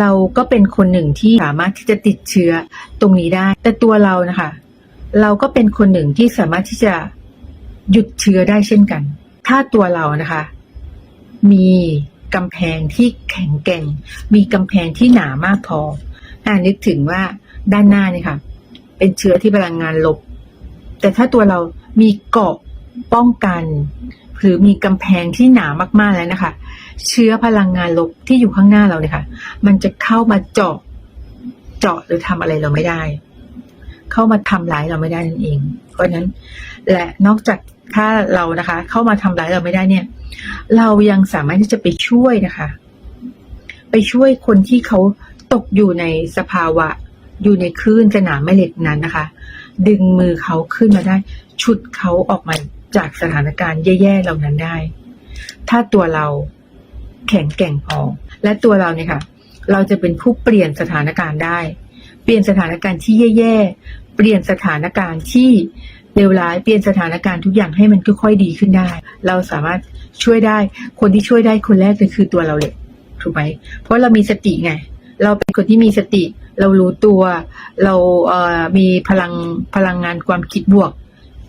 เราก็เป็นคนหนึ่งที่สามารถที่จะติดเชื้อตรงนี้ได้ แต่ตัวเรานะคะ เราก็เป็นคนหนึ่งที่สามารถที่จะหยุดเชื้อได้เช่นกัน ถ้าตัวเรานะคะ มีกำแพงที่แข็งแกร่ง มีกำแพงที่หนามากพออ่านึกถึงว่าด้านหน้าเนี่ยค่ะ เป็นเชื้อที่พลังงานลบ แต่ถ้าตัวเรามีเกราะป้องกัน หรือมีกำแพงที่หนามากๆแล้วนะคะ เชื้อพลังงานลบที่อยู่ข้างหน้าเราเนี่ยค่ะ มันจะเข้ามาเจาะเจาะหรือทำอะไรเราไม่ได้ เข้ามาทำร้ายเราไม่ได้นั่นเอง เพราะนั้น และนอกจากถ้าเรานะคะ เข้ามาทำร้ายเราไม่ได้เนี่ย เรายังสามารถที่จะไปช่วยนะคะ ไปช่วยคนที่เขาตกอยู่ในสภาวะ อยู่ในคลื่นสนามแม่เหล็กนั้นนะคะ ดึงมือเขาขึ้นมาได้ ฉุดเขาออกมาจากสถานการณ์แย่ๆเหล่านั้นได้ ถ้าตัวเรา แข็งแกร่งพอ และตัวเราเนี่ยค่ะ เราจะเป็นผู้เปลี่ยนสถานการณ์ได้ เปลี่ยนสถานการณ์ที่แย่ๆ เปลี่ยนสถานการณ์ที่เลวร้าย เปลี่ยนสถานการณ์ทุกอย่างให้มันค่อยๆดีขึ้นได้ เราสามารถช่วยได้ คนที่ช่วยได้คนแรกเลยคือตัวเราเลยถูกไหมเพราะเรามีสติไง เราเป็นคนที่มีสติ เรารู้ตัว เราเอ่อมีพลังพลังงานความคิดบวก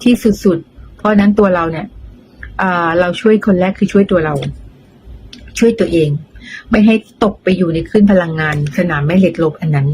ที่สุดๆ เพราะฉะนั้นตัวเราเนี่ยเอ่อเราช่วยคนแรกคือช่วยตัวเรา ช่วยตัวเอง ไม่ให้ตกไปอยู่ในคลื่นพลังงานสนามแม่เหล็กลบอันนั้น